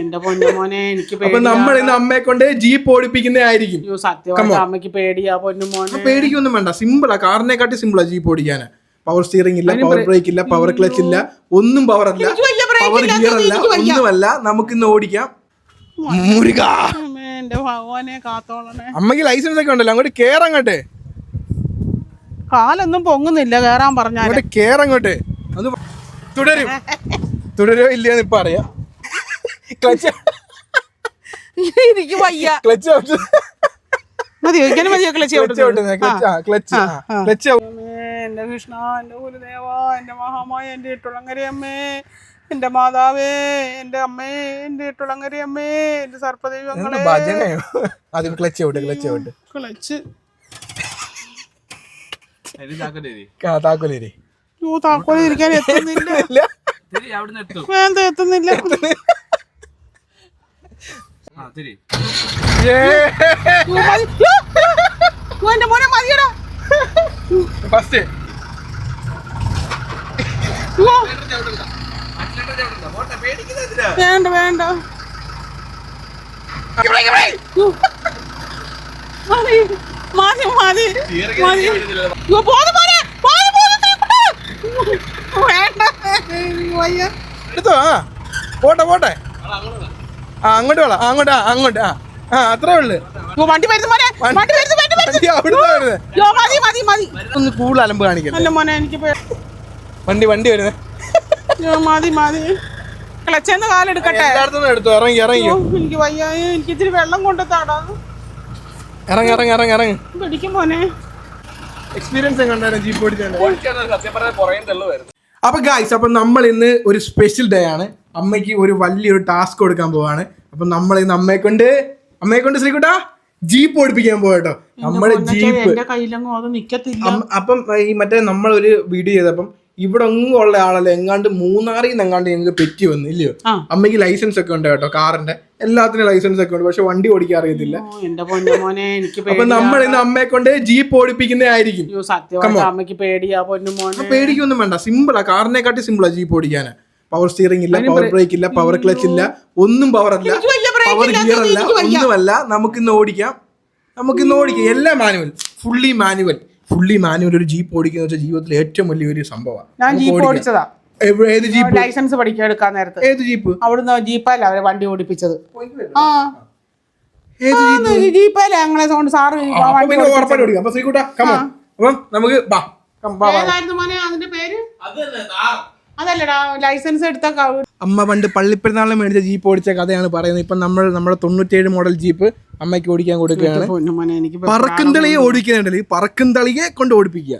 എന്റെ പൊന്നുമോനെ എനിക്ക് അപ്പൊ പേടിയാ. നമ്മൾ ഇന്ന് അമ്മയെ കൊണ്ട് ജീപ്പ് ഓടിപ്പിക്കുന്നതായിരിക്കും അയ്യോ സത്യമായിട്ട് അമ്മയ്ക്ക് പേടിയാ പൊന്നുമോനെ പേടിക്കൊന്നും വേണ്ട. സിമ്പിളാ കാറിനെക്കാട്ടി സിമ്പിളാ ജീപ്പ് ഓടിക്കാൻ പവർ സ്റ്റിയറിംഗ് ഇല്ല പവർ ബ്രേക്ക് ഇല്ല പവർ ക്ലച്ച് ഇല്ല ഒന്നും പവർ അല്ല. എനിക്ക് വലിയ brake പവർ ഇല്ലാത്തത് ഗിയർ അല്ല എനിക്ക് വയ്യ. ഒന്നുമല്ല. നമുക്ക് ഇന്ന് ഓടിക്കാം. മുരുക. അമ്മേ, എന്റെ ഭഗവാനെ കാത്തോളണേ. അമ്മയ്ക്ക് ലൈസൻസ് ഒക്കെ ഉണ്ടല്ലോ. അങ്ങോട്ട് കേറങ്ങട്ടെ കാലൊന്നും പൊങ്ങുന്നില്ല കേറാൻ പറഞ്ഞാൽ. അങ്ങോട്ട് കേറങ്ങോട്ട് അത് തുടരും. തുടരോ ഇല്ലയെന്ന് ഇപ്പൊ അറിയാം. ക്ലച്ച്. എനിക്ക് വയ്യ. ക്ലച്ച് മതിയോ? ഇങ്ങനെ മതിയോ clutch clutch clutch clutch clutch അമ്മേ, എന്റെ കൃഷ്ണ എന്റെ ഗുരുദേവ എന്റെ മഹാമായ എന്റെ ഇട്ടുളങ്ങരയമ്മേ എന്റെ മാതാവേ എന്റെ അമ്മേ എന്റെ ഇട്ടുളങ്ങരയമ്മേ എന്റെ സർപ്പദൈവങ്ങളെ. ആദ്യം clutch out clutch out. Clutch. താക്കോലേരി ഓ താക്കോൽ ഇരിക്കാൻ എത്തുന്നില്ല. വേണ്ട എത്തുന്നില്ല. ഓ, എന്റെ മോനെ മതിയടാ. ഫസ്റ്റ്. വേണ്ട വേണ്ട. മതി മതി മതി. മതി. മോനെ. പോന്ന്, പോന്ന്, തീർക്കട്ടെ. വേണ്ട. എടുത്തോ പോട്ടെ പോട്ടെ. ആ അങ്ങോട്ട് വേണം. അങ്ങോട്ട് അങ്ങോട്ട് ആ. ആ അത്രേ ഉള്ളു. വണ്ടി വരുന്നു മോനെ. വണ്ടി വരുന്നു വണ്ടി വരുന്നു. വണ്ടി അവിടുന്ന് വരുന്നത് യോ, മതി മതി മതി. ഒന്ന് കൂടുതൽ അലമ്പ് കാണിക്കല്ലേ അല്ല മോനെ എനിക്ക് വണ്ടി വണ്ടി വരുന്നത് യോ, മതി മതി. ക്ലച്ചെന്ന് കാലെടുക്കട്ടെ. എടുത്തു. ഇറങ്ങി ഇറങ്ങി. ഓ, എനിക്ക് വയ്യ. എനിക്ക് ഇത്തിരി വെള്ളം കൊണ്ട് താടാ ഇറങ്ങി ഇറങ്ങി ഇറങ്ങി ഇറങ്ങി. പിടിക്കും മോനെ. എക്സ്പീരിയൻസ് ജീപ്പ് അപ്പൊ ഗായ്സ് അപ്പൊ നമ്മൾ ഇന്ന് ഒരു സ്പെഷ്യൽ ഡേ ആണ്. അമ്മയ്ക്ക് ഒരു വലിയൊരു ടാസ്ക് കൊടുക്കാൻ പോവാണ്. അപ്പൊ നമ്മൾ ഇന്ന് അമ്മയെ കൊണ്ട് അമ്മയെ കൊണ്ട് ശ്രീകുട്ടാ ജീപ്പ് ഓടിപ്പിക്കാൻ പോകട്ടോ നമ്മുടെ ജീപ്പ് അപ്പം ഈ മറ്റേ നമ്മൾ ഒരു വീഡിയോ ചെയ്തപ്പം ഇവിടെ ഒന്നും ഉള്ള ആളല്ല എങ്ങാണ്ട് മൂന്നാറിൽ നിന്ന് എങ്ങാണ്ട് ഞങ്ങൾക്ക് പെറ്റി വന്നു ഇല്ലയോ. അമ്മയ്ക്ക് ലൈസൻസ് ഒക്കെ ഉണ്ട് കേട്ടോ കാറിന്റെ. എല്ലാത്തിനും ലൈസൻസ് ഒക്കെ ഉണ്ട് പക്ഷെ വണ്ടി ഓടിക്കാൻ അറിയത്തില്ല. അപ്പൊ നമ്മൾ ഇന്ന് അമ്മയെ കൊണ്ട് ജീപ്പ് ഓടിപ്പിക്കുന്നതായിരിക്കും പേടിക്കൊന്നും വേണ്ട. സിമ്പിളാ കാറിനെക്കാട്ടി സിമ്പിളാ ജീപ്പ് ഓടിക്കാൻ പവർ സ്റ്റിയറിംഗ് ഇല്ല പവർ ബ്രേക്ക് ഇല്ല പവർ ക്ലച്ച് ഇല്ല ഒന്നും പവർ അല്ല. പവർ ഗിയർ അല്ല. ഒന്നുമല്ല. നമുക്ക് ഇന്ന് ഓടിക്കാം. നമുക്ക് ഇന്ന് ഓടിക്കാം. എല്ലാം manual fully manual fully manual ഒരു ജീപ്പ് ഓടിക്കുന്ന വെച്ചാൽ ജീവിതത്തിലെ ഏറ്റവും വലിയൊരു സംഭവമാണ്. ഞാൻ ജീപ്പ് ഓടിച്ചതാ. ഏത് ജീപ്പ് ലൈസൻസ് പഠിക്കാൻ എടുക്കാൻ നേരത്ത്. ഏത് ജീപ്പ് അവിടുന്ന് ജീപ്പല്ല അവരെ വണ്ടി ഓടിപ്പിച്ചത്. ആ. ഏത് ആ, ഈ ഞങ്ങളെ സൗണ്ട് സാറ് ഉറപ്പായിട്ട് ഓടിക്കാം. അപ്പൊ ശ്രീകുട്ട കമോ അപ്പം നമുക്ക് ബാ അതിന്റെ പേര്? അതല്ലടാ ലൈസൻസ് എടുത്ത അമ്മ പണ്ട് പള്ളിപ്പെരുന്നാളിന് മേടിച്ച ജീപ്പ് ഓടിച്ച കഥയാണ് പറയുന്നത്. ഇപ്പം നമ്മൾ നമ്മുടെ തൊണ്ണൂറ്റേഴ് മോഡൽ ജീപ്പ് അമ്മയ്ക്ക് ഓടിക്കാൻ കൊടുക്കുകയാണ്. പറക്കും തളിയെ ഓടിക്കുന്നുണ്ടല്ലോ. ഈ പറക്കുന്തളിയെ കൊണ്ട് ഓടിപ്പിക്കുക.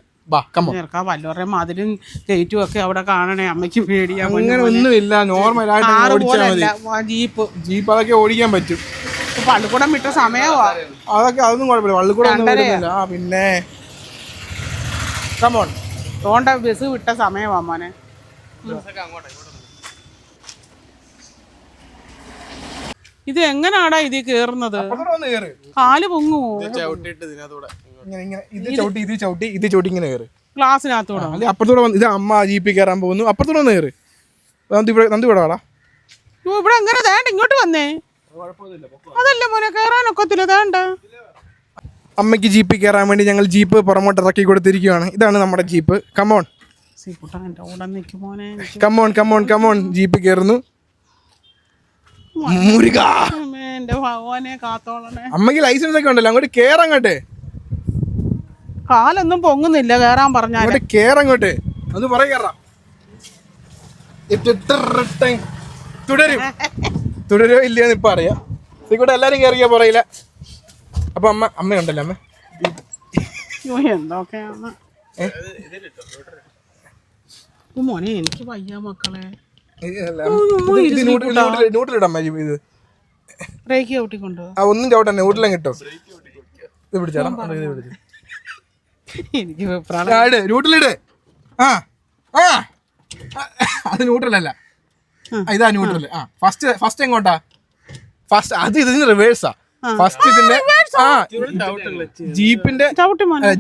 വല്ലവരുടെ മതിലും ഗേറ്റും ഒക്കെ അവിടെ കാണണേ അമ്മയ്ക്ക് പേടിയാ പൊന്നു അങ്ങനെ ഒന്നുമില്ല. ആ ജീപ്പ്. ജീപ്പ് അതൊക്കെ ഓടിക്കാൻ പറ്റും. പള്ളിക്കൂടം വിട്ട സമയമാ അതൊക്കെ അതൊന്നും കുഴപ്പമില്ല. പള്ളിക്കൂടം ആ പിന്നെ. കമോൺ തോണ്ട ബസ് വിട്ട സമയമാ മോനെ. ഇത് എങ്ങനാടാ ഇത് കേറുന്നത്? കാൽ പൊങ്ങുവോ? ഇത് ചവിട്ടി ഇത് ചവിട്ടി ഇത് ചവിട്ടി ഇങ്ങനെ കയറ് ക്ലാസ്സിനകത്തൂടെ? അപ്പുറത്തൂടെ വന്ന് ഇത് അമ്മ ജീപ്പി കയറാൻ പോകുന്നു. അപ്പുറത്തൂടെ വന്ന് കയറ് നന്ദി ഇവിടെ നന്ദി ഇവിടെ വാടാ. ഓ, ഇവിടെ എങ്ങനെ വേണ്ട ഇങ്ങോട്ട് വന്നേ. അതല്ല മോനെ വേണ്ട അമ്മയ്ക്ക് ജീപ്പിൽ കയറാൻ വേണ്ടി ഞങ്ങൾ ജീപ്പ് പുറമോട്ട് ഇറക്കി കൊടുത്തിരിക്കുകയാണ്. ഇതാണ് നമ്മുടെ ജീപ്പ്. കമോൺ സീക്കുട്ടൻ കൂടെ കമോൺ കമോൺ കമോൺ ജീപ്പിൽ കയറുന്നു മുരുക അമ്മേ, എന്റെ ഭഗവാനെ കാത്തോളണേ അമ്മയ്ക്ക് ലൈസൻസ് ഒക്കെ ഉണ്ടല്ലോ അങ്ങോട്ട് കേറങ്ങട്ടെ കാലൊന്നും പൊങ്ങുന്നില്ല കേറാൻ പറഞ്ഞ അങ്ങോട്ട് കേറങ്ങോട്ട് അത് പറ കേറാം. തുടരും. തുടരോ ഇല്ലയെന്ന് ഇപ്പൊ അറിയാം. ഇവിടെ എല്ലാരും കയറിയാ പറയില്ല അപ്പൊ അമ്മ അമ്മയുണ്ടല്ലോ അമ്മ. എന്തൊക്കെയാണ്? മോനെ എനിക്ക് വയ്യ മക്കളെ. ഇത് മതി ബ്രേക്ക് ആ ഒന്നും ന്യൂട്രലും കിട്ടും ഇത് പിടിച്ചാടാ ഇത് പിടിച്ചു. എനിക്ക്. ആ, ന്യൂട്രൽ ഇട് ആ ആ. അത് ന്യൂട്രൽ അല്ല. ആ, ഇതാ ന്യൂട്രൽ ആ ഫസ്റ്റ് ഫസ്റ്റ് എങ്ങോട്ടാ? ഫസ്റ്റ് അത് ഇതിന് റിവേഴ്സാ ഫസ്റ്റ് ഇതിന്റെ ആ ജീപ്പിന്റെ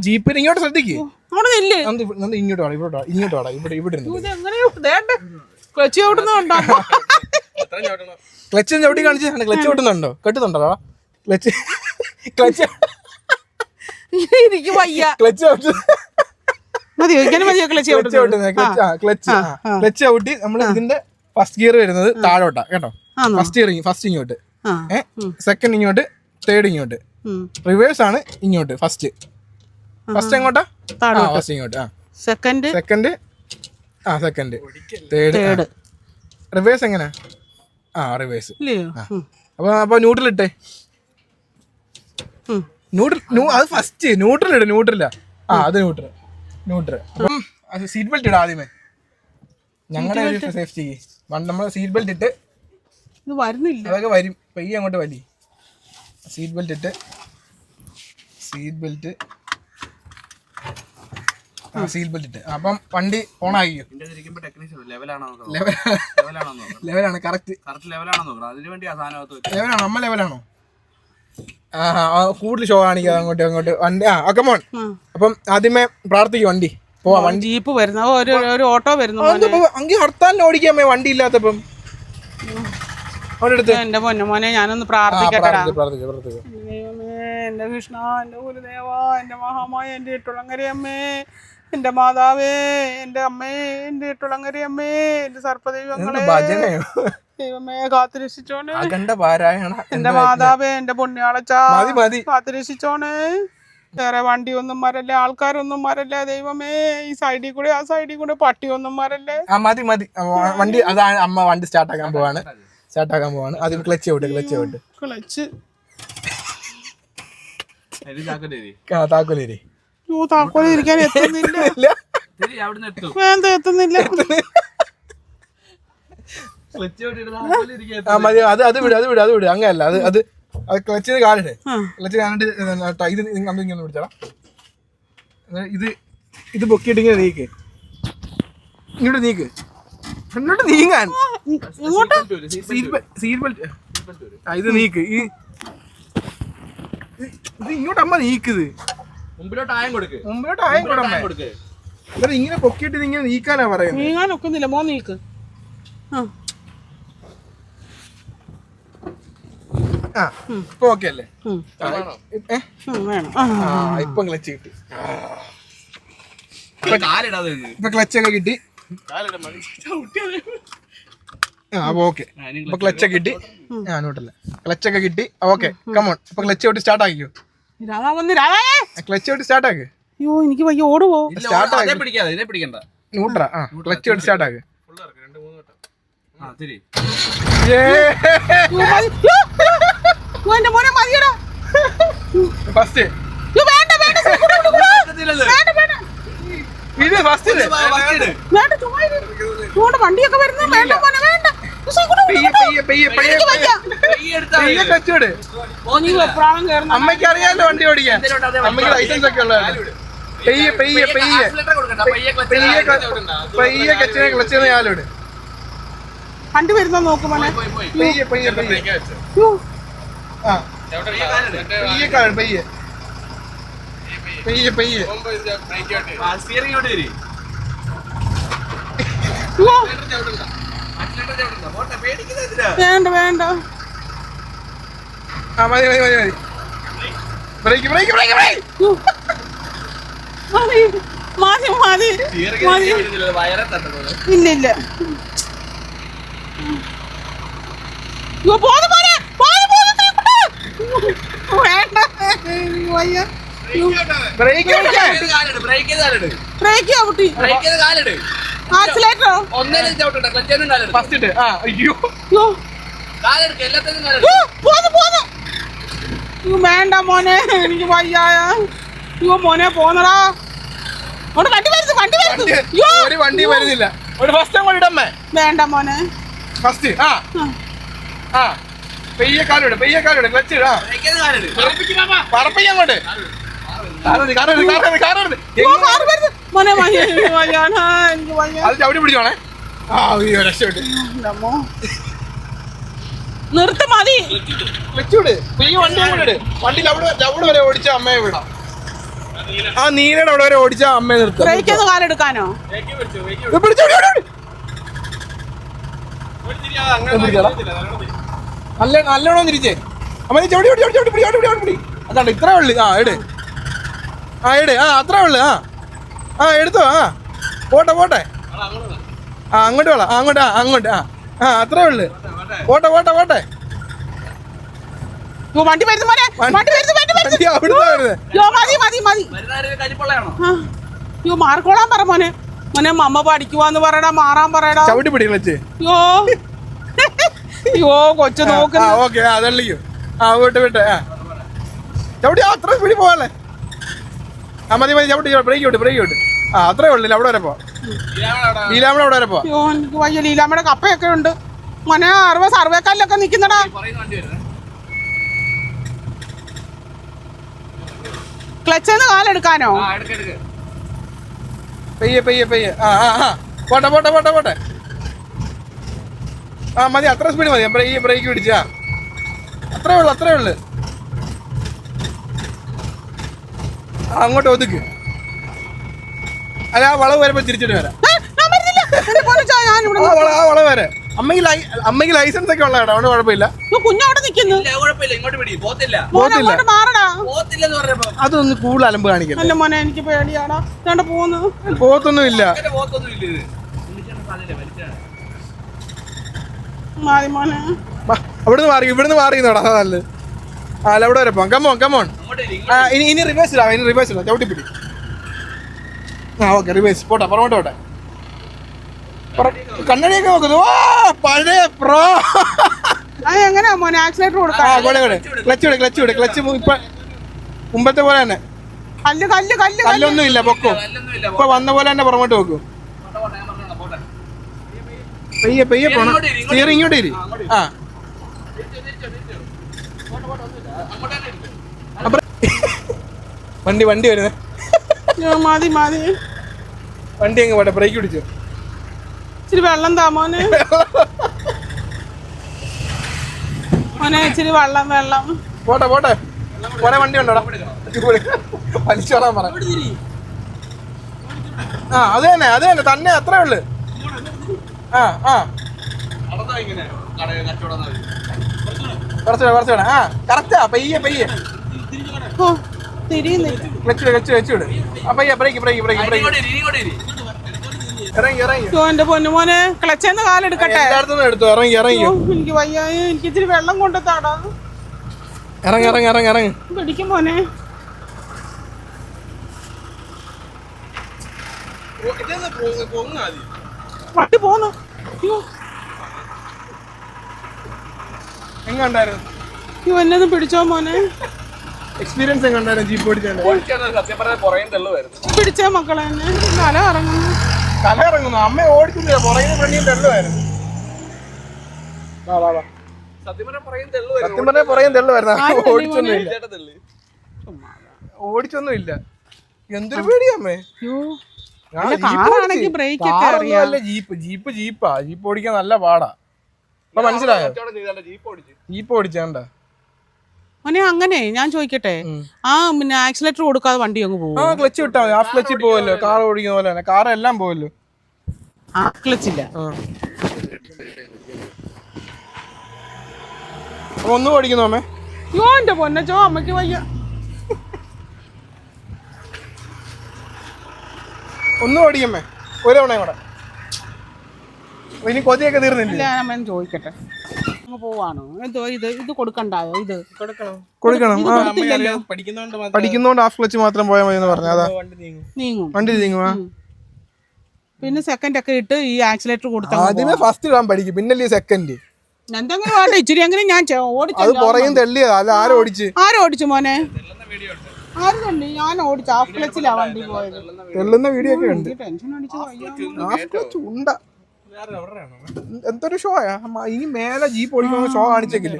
ജീപ്പിന് ഇങ്ങോട്ട് ശ്രദ്ധിക്ക്. ഇങ്ങോട്ട് വാടാ ഇങ്ങോട്ട് വാ ഇങ്ങോട്ട് വാടാ ഇവിടെ ഇവിടെ ഇരുന്ന് ഇത് എങ്ങനെ ക്ലച്ച് ചവിട്ടുന്നുണ്ടോ ക്ലച്ച് ചവിട്ടി കാണിച്ച് ക്ലച്ച് ചവിട്ടുന്നുണ്ടോ? കെട്ടുന്നുണ്ടോ? ക്ലച്ച്. ക്ലച്ച്. എനിക്ക് വയ്യ. ക്ലച്ച് ക്ലച്ച് ക്ലച്ച് നമ്മൾ ഇതിന്റെ ഫസ്റ്റ് ഗിയർ വരുന്നത് താഴോട്ടാ കേട്ടോ? ഫസ്റ്റ് ഇയർ ഫസ്റ്റ് ഇങ്ങോട്ട്. സെക്കൻഡ് ഇങ്ങോട്ട് തേർഡ് ഇങ്ങോട്ട്. റിവേഴ്സ് ആണ് ഇങ്ങോട്ട് ഫസ്റ്റ് ഫസ്റ്റ് എങ്ങോട്ടാ? ഫസ്റ്റ് ഇങ്ങോട്ട് ആ. സെക്കൻഡ് സെക്കൻഡ് ആ സെക്കൻഡ് തേർഡ് റിവേഴ്സ് എങ്ങനെ? ആ റിവേഴ്സ്. അപ്പൊ അപ്പൊ ന്യൂട്രൽ ഇട്ടേ. ന്യൂട്രൽ അത് ഫസ്റ്റ് ന്യൂട്രൽ ഇട് ന്യൂട്രല ആ അത് ന്യൂട്രൽ ന്യൂട്രൽ അപ്പം സീറ്റ് ബെൽറ്റ് ഇടാം ആദ്യമേ. ഞങ്ങളുടെ ഒരു സേഫ്റ്റിക്ക് നമ്മൾ സീറ്റ് ബെൽറ്റ് ഇട്ട് ഇത് വരുന്നില്ല. അതൊക്കെ വരും. പയ്യെ അങ്ങോട്ട് വലി. സീറ്റ് ബെൽറ്റ് ഇട്ട്. സീറ്റ് ബെൽറ്റ് ആ സീറ്റ് ബെൽറ്റ് ഇട്ട്. അപ്പം വണ്ടി ഓൺ ആയിരിക്കും ലെവലാണ് കറക്റ്റ് ലെവലാണോ നമ്മ ലെവലാണോ ആ ആ, കൂടുതൽ ഷോ കാണിക്കാം അങ്ങോട്ട് അങ്ങോട്ട് വണ്ടി ആ ഒക്കെ മോൺ അപ്പം ആദ്യമേ പ്രാർത്ഥിക്കും വണ്ടി. പോവാ വണ്ടി. ജീപ്പ് വരുന്ന ഒരു ഓട്ടോ വരുന്നു അങ്ങനെ ഹർത്താലിന് ഓടിക്കാമേ വണ്ടി ഇല്ലാത്തപ്പം. എന്റെ പൊന്നു മോനെ ഞാനൊന്ന് പ്രാർത്ഥിക്കട്ടെടാ. പ്രാർത്ഥിക്ക്, പ്രാർത്ഥിക്ക്, പ്രാർത്ഥിക്ക്. ദൈവമേ എന്റെ കൃഷ്ണ എന്റെ ഗുരുദേവ എന്റെ മഹാമായ എന്റെ ഇട്ടുളങ്ങരയമ്മേ എന്റെ മാതാവേ എന്റെ അമ്മേ എന്റെ ഇട്ടുളങ്ങരയമ്മേ എന്റെ സർപ്പദൈവങ്ങളെ. ദൈവമേ കാത്തുരക്ഷിച്ചോണേ. എന്റെ മാതാവേ എന്റെ പുണ്യാളച്ച കാത്തുരക്ഷിച്ചോണേ. വേറെ വണ്ടിയൊന്നും മരല്ലേ ആൾക്കാരൊന്നും മരല്ലേ ദൈവമേ. ഈ സൈഡിൽ കൂടെ ആ സൈഡിൽ കൂടെ പട്ടിയൊന്നും മരല്ലേ മതി മതി. വണ്ടി അതാണ് അമ്മ വണ്ടി സ്റ്റാർട്ടാക്കാൻ പോവാണ്. സ്റ്റാർട്ട് ആക്കാൻ പോവാണ്. ആദ്യം clutch out clutch out. Clutch താക്കോലേരി ഓ താക്കോല ഇരിക്കാൻ എത്തുന്നില്ല. ഇല്ല. വേണ്ട എത്തുന്നില്ല. ആ മതി അത് അത് വിട് അത് വിട് അത് വിട്. അങ്ങനല്ല. അത് അത് അത് ക്ലച്ചിന് കാലിട് ആ. ക്ലച്ച് കാലിട്ട് ഇത് ഇങ്ങനെ പിടിച്ചോളാം. ഇത് ഇത് പൊക്കിയിട്ട് ഇങ്ങനെ നീക്ക്. ഇങ്ങോട്ട് നീക്ക്. ഇങ്ങോട്ട് നീങ്ങാൻ. ഇത് നീക്ക്. ഈ ഇത് ഇങ്ങോട്ട് അമ്മ നീക്കുത്. മുമ്പിലോട്ട് ആയം കൊടുക്ക്. മുമ്പിലോട്ട് ആയം കൊടുക്ക്. എന്നിട്ട് ഇങ്ങനെ പൊക്കിയിട്ട് ഇങ്ങനെ നീക്കാനാ പറയുന്നത് നീങ്ങാൻ ഒക്കുന്നില്ല മോൻ നീക്ക്. ആ. ഇപ്പൊ ഓക്കെ അല്ലേ? ഇപ്പൊ ക്ലച്ച് കിട്ടി. കാലിടാതെ നിന്ന്. ഇപ്പൊ ക്ലച്ച് ഒക്കെ കിട്ടി. അപ്പൊ ഓക്കെ. ക്ലച്ച് കിട്ടി. ഞാൻ നോട്ടല്ല ക്ലച്ച് ഒക്കെ കിട്ടി. ഓക്കെ. കമോൺ അപ്പൊ ക്ലച്ച് ഔട്ട് സ്റ്റാർട്ട് ആക്കിയോ രാധാ വന്ന് ക്ലച്ച് ഔട്ട് സ്റ്റാർട്ട് ആക്ക്. അയ്യോ എനിക്ക് വയ്യ ഓടുവോ? പോ സ്റ്റാർട്ട് പിടിക്കാതെ ഇതിനെ പിടിക്കണ്ട. ന്യൂട്രാ ആ ക്ലച്ച് ഔട്ട് സ്റ്റാർട്ട് ആക്ക്. ഫസ്റ്റ് ഇത് ഫസ്റ്റ് വണ്ടിയൊക്കെ വരുന്നു വേണ്ട. അമ്മയ്ക്ക് അറിയാലോ വണ്ടി ഓടിക്കാൻ. അമ്മയ്ക്ക് ലൈസൻസ് ഒക്കെ ഉള്ളതാണ്. പെയ്യെ പെയ്യെ പെയ്യെ പെയ്യെ പെയ്യെ. കച്ചിനെ ക്ലച്ചിനെ കാലോട് കണ്ടു വരുന്ന നോക്ക് മോനെ. പെയ്യെ പെയ്യെ പെയ്യെ. ആ. പെയ്യെ കാലോട് പെയ്യെ പെയ്യെ. പെയ്യെ സ്റ്റിയറിംഗ് വേണ്ട വേണ്ട. ആ മതി മതി മതി മതി. Brake brake brake brake. മതി മതി മതി ഇല്ല ഇല്ല പോന്ന് മോനെ, പോന്ന് പോന്ന്. വേണ്ട വയ്യ. ബ്രേക്ക് ബ്രേക്ക് ബ്രേക്ക് ബ്രേക്ക് കാലിട് ബ്രേക്ക് കാലിട്. ആക്സിലേറ്ററോ ഒന്നേലും ചവിട്ടണ്ട ക്ലച്ചൊന്നും കാലിട് ഫസ്റ്റ് ഇട്ട്. ആ അയ്യോ. കാലെടുക്ക് എല്ലാത്തിനും കാലിട് പോന്ന് പോന്ന്. വേണ്ട മോനെ എനിക്ക് വയ്യായ. അയ്യോ മോനെ പോന്നടാ. അവിടെ വണ്ടി വരുന്നു വണ്ടി വരുന്നു. അയ്യോ ഒരു വണ്ടി വരുന്നില്ല. ഒരു ഫസ്റ്റ് അങ്ങോട്ട് ഇടമ്മേ. വേണ്ട മോനെ. ഫസ്റ്റ് ആ. ആ. പെയ്യെ പെയ്യ പെയ്യെ കാലോട് ക്ലച്ച് ഇടാ പറപ്പിക്കാൻ കാലിട് അങ്ങോട്ട്. കാറെടുത്ത് കാറെടുത്ത് കാറെടുത്ത് മോനെ അത് ചവിട്ടി പിടിച്ചോണേ ആ അയ്യോ രക്ഷപ്പെട്ടു എന്റെ അമ്മോ. നിർത്ത് മതി. വെച്ചൂട്. പെയ്യ വണ്ടി അങ്ങോട്ട് ഇട്. വണ്ടി അവിടെ അവിടെ വരെ ഓടിച്ച അമ്മയെ വിടാം. ആ നീലയുടെ അവിടെ വരെ ഓടിച്ച അമ്മയെ നിർത്തും. ബ്രേക്ക് ഒന്ന് കാലെടുക്കാനോ നല്ല നല്ലോണം തിരിച്ചേ. അമ്മ നീ ചവിടി ചവിടി ചവിടി പിടി ചവിടി പിടി ചവിടി ഇത്രേ ഉള്ളു ആ എട് ആ എട് ആ അത്രേ ഉള്ളു. ആ. ആ എടുത്തോ ആ. പോട്ടെ പോട്ടെ. ആ അങ്ങോട്ട് വേള ആ അങ്ങോട്ട് ആ അങ്ങോട്ട് ആ. ആ അത്രേ ഉള്ളു. പോട്ടെ പോട്ടെ പോട്ടെ. വണ്ടി വരുന്നു മോനെ. വണ്ടി വരുന്നു വണ്ടി വരുന്നു. യോ മതി മതി മതി. യോ പറ മോനെ. മോനെ മമ്മ പഠിക്കുവാന്ന് പറയടാ മാറാൻ പറയടാ. ചവിട്ടി പിടി യോ യോ കൊച്ചു നോക്കുന്നു. ഓക്കെ ആ അതള്ളിക്കും. ആ വിട്ട് വിട്ട് ആ. ചവിട്ടി ആ, അത്ര സ്പീഡിൽ പോകാല്ലേ ആ മതി മതി ചവിട്ടി ബ്രേക്ക് വിട്ട് ബ്രേക്ക് വിട്ട് ആ അത്രേ ഉള്ളു. അവിടെ വരെ പോവാം. ലീലാമണ അവിടെ വരെ പോ യോ എനിക്ക് വയ്യ. ലീലാമ്മയുടെ കപ്പയൊക്കെ ഉണ്ട്. മോനെ അറുപ സർവേക്കാലിലൊക്കെ നിക്കുന്നടാ പറയുന്ന വണ്ടി വരുന്നത് ക്ലച്ചെന്ന് കാലെടുക്കാനോ ആ എടുക്ക് എടുക്ക്. പെയ്യെ പെയ്യെ പെയ്യെ. ആ ആ ആ. പോട്ടെ പോട്ടെ പോട്ടെ പോട്ടെ. ആ മതി അത്ര സ്പീഡ് മതി. ബ്രേക്ക് ബ്രേക്ക് പിടിച്ചാ. അത്രേ ഉള്ളു അത്രേ ഉള്ളു. ആ അങ്ങോട്ട് ഒതുക്ക്. അല്ല ആ വളവ് വരുമ്പോ തിരിച്ചിട്ട് വരാം. ആ വള ആ വളവ് വരെ. അമ്മയ്ക്ക് ലൈ അമ്മയ്ക്ക് ലൈസൻസ് ഒക്കെ ഉള്ള കേട്ടോ അതുകൊണ്ട് കുഴപ്പമില്ല. കുഞ്ഞവിടെ നിക്കുന്നു ഇല്ല കുഴപ്പമില്ല ഇങ്ങോട്ട് പിടി പോത്തില്ല. മോനെ പോത്തില്ല. അങ്ങോട്ട് മാറടാ. പോത്തില്ലെന്ന് പറഞ്ഞപ്പോ. അതൊന്ന് കൂടുതൽ അലമ്പ് കാണിക്കുന്നു എന്റെ മോനെ എനിക്ക് പേടിയാടാ. ഇതാണ്ട് പോന്നു പോത്തൊന്നും ഇല്ല. അങ്ങനെ പോത്തൊന്നും ഇല്ല ഇത്. വിളിച്ചാണ് സാധ്യത വലിച്ചാണ് മാറി മോനെ. ബാ, അവിടുന്ന് മാറി ഇവിടുന്ന് മാറിയെന്നോടാ നല്ലത്. ആ അല്ല അവിടെ വരെ പോവാം. കമോൺ കമോൺ അങ്ങോട്ട് ഇരി, ആ ഇനി ഇനി റിവേഴ്സ് ഇടാം ഇനി റിവേഴ്സ് ഇടാം. ചവിട്ടി പിടി ആ ഓക്കെ റിവേഴ്സ് പോട്ടെ പുറമോട്ട് പോട്ടെ കണ്ണടിയൊക്കെ നോക്കുന്നു. ഓ പഴയ പ്രോ. ആ എങ്ങനെയാ മോനെ? ആക്സിലേറ്റർ ആ കൊടുക്കാം കൂടെ കൂടെ. ക്ലച്ച് വിട് ക്ലച്ച് വിട്. ക്ലച്ച് ഇപ്പൊ മുമ്പത്തെ പോലെ തന്നെ. കല്ല് കല്ല് കല്ല് കല്ല്. കല്ലൊന്നും ഇല്ല പൊക്കോ. ഇപ്പൊ വന്ന പോലെ തന്നെ പുറമോട്ട് വെക്കും പെയ്യെ പെയ്യെ പോണം. ഇരി, ഇങ്ങോട്ട് ഇരി. ആ. വണ്ടി വണ്ടി വരുന്നേ. മതി മതി. വണ്ടി അങ്ങ് പോട്ടെ? ബ്രേക്ക് പിടിച്ചു? ഇച്ചിരി വെള്ളം താ മോനെ. മോനെ ഇച്ചിരി വെള്ളം വെള്ളം. പോട്ടെ പോട്ടെ. പോരെ വണ്ടി ഉണ്ടോടാ വലിച്ചോളാൻ പറ. ആ അത് തന്നെ അത് തന്നെ. തന്നെ അത്രേ ഉള്ളു. ആ ആ. കുറച്ചുകൂടെ കുറച്ചുകൂടെ. ആ കറക്റ്റാ പയ്യെ പയ്യെ. ഓ. ക്ലച്ച് ക്ലച്ച് വിട് ബ്രേക്ക് ബ്രേക്ക് ബ്രേക്ക് എന്റെ പൊന്നു മോനെ കാലെടുക്കട്ടെ എടുത്തു ഇറങ്ങി ഇറങ്ങി. എനിക്ക് വയ്യ എനിക്ക് ഇച്ചിരി വെള്ളം കൊണ്ട് താടാ ഇറങ്ങി ഇറങ്ങി ഇറങ്ങി ഇറങ്ങി. പിടിക്കും മോനെ. വണ്ടി പോന്നു. എങ്ങണ്ടായിരുന്നു? എന്നെ പിടിച്ചോ മോനെ. എക്സ്പീരിയൻസ് എങ്ങനെയാണ് ജീപ്പ് ഓടിച്ചാണ് സത്യം പറഞ്ഞാൽ പുറകെ തെള്ളുമായിരുന്നു പിടിച്ചേ മക്കളെ തല ഇറങ്ങുന്നു. തല ഇറങ്ങുന്നു അമ്മ ഓടിക്കുന്നില്ല പുറകിന് പെണ്ണിയും തെള്ളുമായിരുന്നു വാ വാ വാ. സത്യം പറഞ്ഞാൽ പുറകെ തെള്ളുമായിരുന്നു സത്യം പറഞ്ഞാൽ പുറകെ തെള്ളുമായിരുന്നു ഓടിച്ചൊന്നും ഇല്ല ഓടിച്ചൊന്നും ഇല്ല എന്തൊരു പേടിയമ്മേ യോ ഞാൻ അല്ല, ജീപ്പ് കാറാണെങ്കി ഓടിച്ച്. brake ഒക്കെ അറിയാം. ജീപ്പ് ജീപ്പ് ജീപ്പാ ജീപ്പ് ഓടിക്കാൻ നല്ല പാടാ. ഇപ്പൊ മനസ്സിലായോ? ജീപ്പ് ഓടിച്ചാണ്ട. മോനെ അങ്ങനെ ഞാൻ ചോദിക്കട്ടെ? ആ പിന്നെ ആക്സിലേറ്റർ കൊടുക്കാതെ വണ്ടി അങ്ങ് ആ പോകും ക്ലച്ച് വിട്ടാ മതി. ഹാഫ് ക്ലച്ചിൽ പോവല്ലോ. കാർ ഓടിക്കുന്ന പോലെ തന്നെ. കാർ എല്ലാം പോവല്ലോ. ആ ക്ലച്ചില്ല ഇല്ല. അപ്പൊ ഒന്നും ഓടിക്കുന്നു അമ്മേ? യോ എന്റെ പൊന്നച്ചോ അമ്മയ്ക്ക് വയ്യ. ഒന്നും ഓടിക്കമ്മേ ഒരു തവണ കൂടെ. ഇനി കൊതിയൊക്കെ തീർന്നില്ല? ഞാൻ അമ്മ ചോദിക്കട്ടെ. അങ്ങ് പോവാണോ? എന്തോ ഇത് ഇത് കൊടുക്കണ്ടായോ? ഇത്. കൊടുക്കണം. ആ. പഠിക്കുന്നോണ്ട് ഹാഫ് ക്ലച്ച് മാത്രം പോയാൽ മതി എന്ന് പറഞ്ഞു. അതാ. നീങ്ങും. വണ്ടി നീങ്ങുവാ? പിന്നെ സെക്കൻഡ് ഒക്കെ ഇട്ട് ഈ ആക്സിലേറ്റർ കൊടുത്താൽ ആദ്യമേ ഫസ്റ്റ് ഇടാൻ പഠിക്കും. പിന്നല്ലേ സെക്കൻഡ് എന്തെങ്കിലും വേണ്ട? ഇച്ചിരി എങ്കിലും ഞാൻ ചെ- ഓടിച്ചു അത് പുറയും തെള്ളിയതാ. അല്ല ആരും ഓടിച്ച്? ആരും ഓടിച്ചു മോനെ? ആരും തള്ളി? ഞാൻ ഓടിച്ചു. ഹാഫ് ക്ലച്ചിലാ വണ്ടി പോയത്. തെള്ളുന്ന വീഡിയോ ഒക്കെ ഉണ്ട്. ടെൻഷൻ അടിച്ചു വയ്യ. ഹാഫ് ക്ലച്ച് ഉണ്ട. എന്തൊരു ഷോ ആയാ ഇനി മേലെ ജീപ്പ് ഓടിക്കുന്ന ഷോ കാണിച്ചേക്കില്ലേ?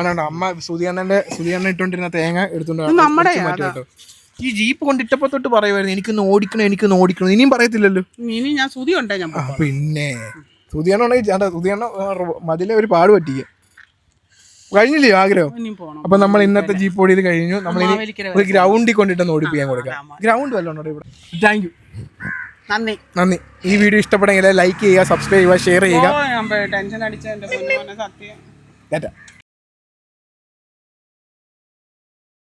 ആണോ അമ്മ സുധിയണ്ണന്റെ സുധിയണ്ണ ഇട്ടോണ്ടിരുന്ന തേങ്ങ എടുത്തോണ്ട് നമ്മുടെ ഈ ജീപ്പ് കൊണ്ടിട്ടപ്പോ തൊട്ട് പറയുമായിരുന്നു എനിക്കൊന്ന് ഓടിക്കണം എനിക്കൊന്ന് ഓടിക്കണം. ഇനിയും പറയത്തില്ലല്ലോ. ഇനി ഞാൻ സുതി ഉണ്ടേ ഞാൻ പിന്നെ. സുധിയണ്ണ ഉണ്ടെങ്കിൽ സുധിയണ്ണ മതിലെ ഒരു പാട് പറ്റിയ കഴിഞ്ഞില്ലേ ആഗ്രഹം? അപ്പൊ നമ്മൾ ഇന്നത്തെ ജീപ്പ് ഓടി കഴിഞ്ഞു. നമ്മൾ ഇനി മാവേലിക്കര ഒരു ഗ്രൗണ്ടിൽ കൊണ്ടിട്ടൊന്ന് ഓടിപ്പിക്കാൻ കൊടുക്കാം. ഗ്രൗണ്ട് വല്ലോണ്ടോ ഇവിടെ? താങ്ക് യു നന്ദി. നന്ദി. ഈ വീഡിയോ ഇഷ്ടപ്പെടുമെങ്കിൽ ലൈക്ക് ചെയ്യുക സബ്സ്ക്രൈബ് ചെയ്യുക ഷെയർ ചെയ്യുക. ഓ ഞാൻ ടെൻഷൻ അടിച്ച സത്യം. ടാറ്റ